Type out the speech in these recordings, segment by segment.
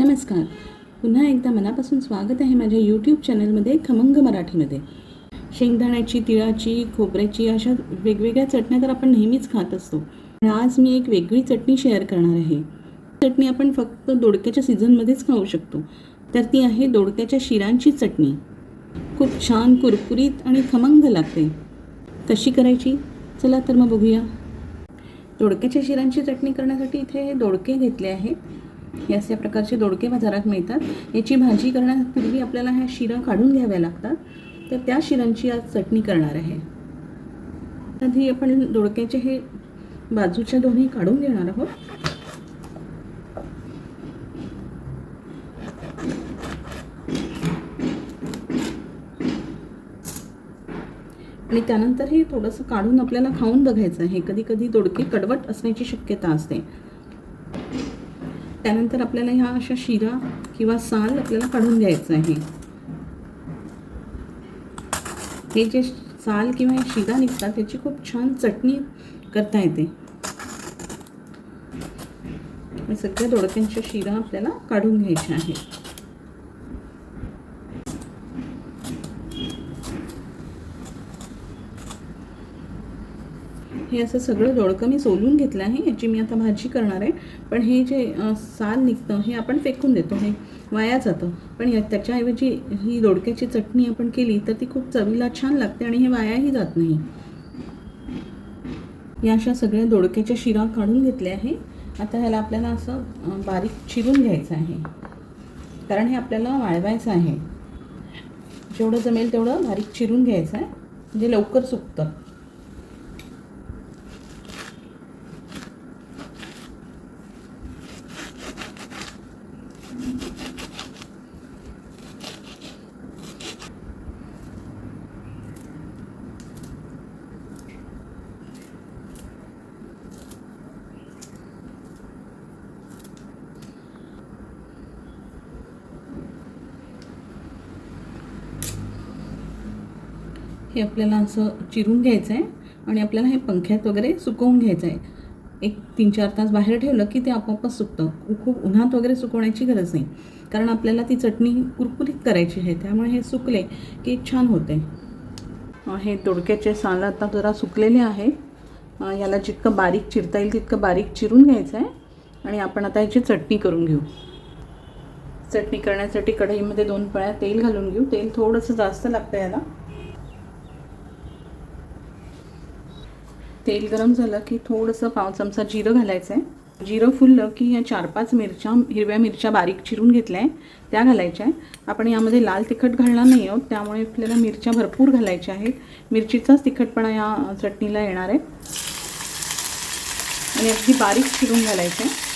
नमस्कार. पुन्हा एकदा मनापासून स्वागत आहे माझ्या यूट्यूब चॅनलमध्ये खमंग मराठीमध्ये. शेंगदाण्याची तिळाची खोबऱ्याची अशा वेगवेगळ्या चटण्या तर आपण नेहमीच खात असतो. पण आज मी एक वेगळी चटणी शेअर करणार आहे. चटणी आपण फक्त दोडक्याच्या सीझनमध्येच खाऊ शकतो. तर ती आहे दोडक्याच्या शिरांची चटणी. खूप छान कुरकुरीत आणि खमंग लागते. कशी करायची? चला तर मग बघूया. दोडक्याच्या शिरांची चटणी करण्यासाठी इथे हे दोडके घेतले आहेत. हे अशा प्रकारचे दोडके बाजारात मिळतात. याची भाजी करण्यापूर्वी आपल्याला ह्या शिरा काढून घ्याव्या लागतात. तर त्या शिरांची आज चटणी करणार आहे. आधी आपण दोडक्याचे हे बाजूच्या दोन्ही काढून घेणार आहोत. आणि त्यानंतर हे थोडंसं काढून आपल्याला खाऊन बघायचं आहे. कधी कधी दोडके कडवट असण्याची शक्यता असते. त्यानंतर आपल्याला ह्या अशा शिरा किंवा साल आपल्याला काढून द्यायचं आहे. हे जे साल किंवा हे शिरा निघतात त्याची खूप छान चटणी करता येते. सगळ्या दोडक्यांच्या शिरा आपल्याला काढून घ्यायच्या आहेत. हे असं सगळं दोडकं मी सोलून घेतलं आहे याची मी आता भाजी करणार आहे. पण हे जे साल निघतं हे आपण फेकून देतो हे वाया जातं. पण या त्याच्याऐवजी ही दोडक्याची चटणी आपण केली तर ती खूप चवीला छान लागते आणि हे वायाही जात नाही. या अशा सगळ्या दोडक्याच्या शिरा काढून घेतल्या आहे. आता ह्याला आपल्याला असं बारीक चिरून घ्यायचं आहे. कारण हे आपल्याला वाळवायचं आहे. जेवढं जमेल तेवढं बारीक चिरून घ्यायचं आहे. म्हणजे लवकर सुकतं. हे आपल्याला असं चिरून घ्यायचं आहे आणि आपल्याला हे पंख्यात वगैरे सुकवून घ्यायचं आहे एक तीन चार तास बाहेर ठेवलं की ते आपोआपच सुकतं. खूप उन्हात वगैरे सुकवण्याची गरज नाही. कारण आपल्याला ती चटणी कुरकुरीत करायची आहे. त्यामुळे हे सुकले की छान होते. हे तोडक्याचे साल आता जरा सुकलेले आहे. याला जितकं बारीक चिरता येईल तितकं बारीक चिरून घ्यायचं आहे आणि आपण आता याची चटणी करून घेऊ. चटणी करण्यासाठी कढईमध्ये दोन पळ्या तेल घालून घेऊ. तेल थोडंसं जास्त लागतं याला. तेल गरम झालं की थोडंसं पाव चमचा जिरं घालायचं आहे जिरं फुललं की या चार पाच मिरच्या हिरव्या मिरच्या बारीक चिरून घेतल्या आहे त्या घालायच्या आहे आपण यामध्ये लाल तिखट घालणार नाही आहोत. त्यामुळे आपल्याला मिरच्या भरपूर घालायच्या आहेत. मिरचीचाच तिखटपणा या चटणीला येणार आहे आणि अगदी बारीक चिरून घालायचं आहे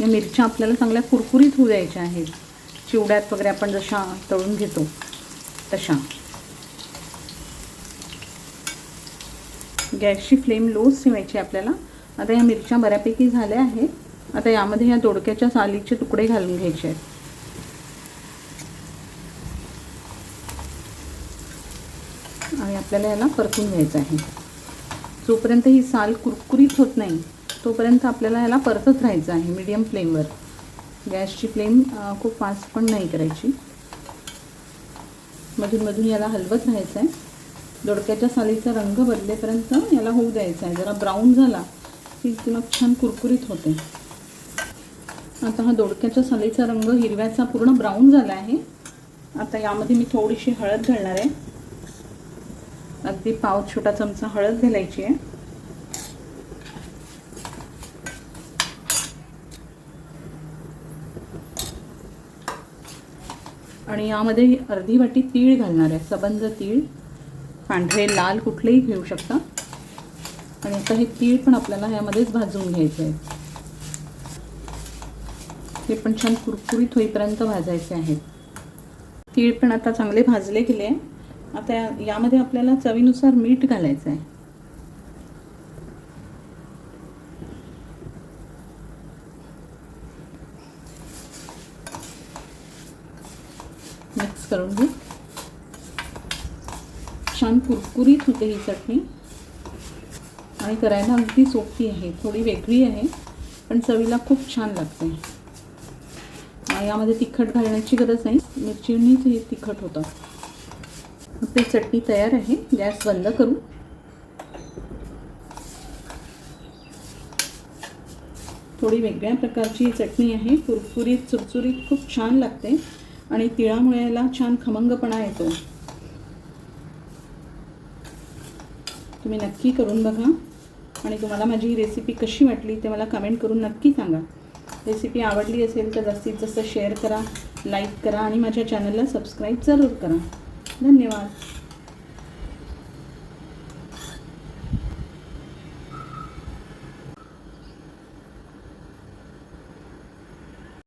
या मिरच्या आपल्याला चांगल्या कुरकुरीत होऊ द्यायच्या आहेत. चिवड्यात वगैरे आपण जशा तळून घेतो. तशा. गॅसची फ्लेम लोच ठेवायची आपल्याला. आता या मिरच्या बऱ्यापैकी झाल्या आहेत. आता यामध्ये या दोडक्याच्या सालीचे तुकडे घालून घ्यायचे आहेत. आणि आपल्याला याला परतून घ्यायचं आहे. जोपर्यंत ही साल कुरकुरीत होत नाही तोपर्यंत आपल्याला याला परतत राहायचं आहे मीडियम फ्लेमवर गॅसची फ्लेम खूप फास्ट पण नाही करायची. मधूनमधून याला हलवत राहायचं आहे दोडक्याच्या सालीचा रंग बदलेपर्यंत याला होऊ द्यायचा आहे जरा ब्राऊन झाला की मग छान कुरकुरीत होते. आता हा दोडक्याच्या सालीचा रंग हिरव्याचा पूर्ण ब्राऊन झाला आहे. आता यामध्ये मी थोडीशी हळद घालणार आहे. अगदी पाव छोटा चमचा हळद घालायची आहे. आणि यामध्ये अर्धी वाटी तीळ घालणार आहे. सबंध तीळ पांढरे लाल कुठलेही घेऊ शकता. आणि आता हे तीळ पण आपल्याला यामध्येच भाजून घ्यायचं आहे हे पण छान कुरकुरीत होईपर्यंत भाजायचे आहेत. तीळ पण आता चांगले भाजले गेले आहे. आता यामध्ये आपल्याला चवीनुसार मीठ घालायचं आहे करून घेऊ छान कुरकुरीत होते ही चटणी. आणि करायला अगदी सोपी आहे थोडी वेगळी आहे पण चवीला खूप छान लागते. यामध्ये तिखट घालण्याची गरज नाही मिरचीनीच हे तिखट होतं. आपली चटणी तयार आहे गॅस बंद करू. थोडी वेगळ्या प्रकारची चटणी आहे कुरकुरीत चुरचुरीत खूप छान लागते. आणि तिळामुळे याला छान खमंगपणा येतो. तुम्ही नक्की करून बघा. आणि तुम्हाला माझी ही रेसिपी कशी वाटली ते मला कमेंट करून नक्की सांगा. रेसिपी आवडली असेल तर जास्तीत जास्त शेअर करा लाईक करा आणि माझ्या चॅनलला सबस्क्राईब जरूर करा. धन्यवाद.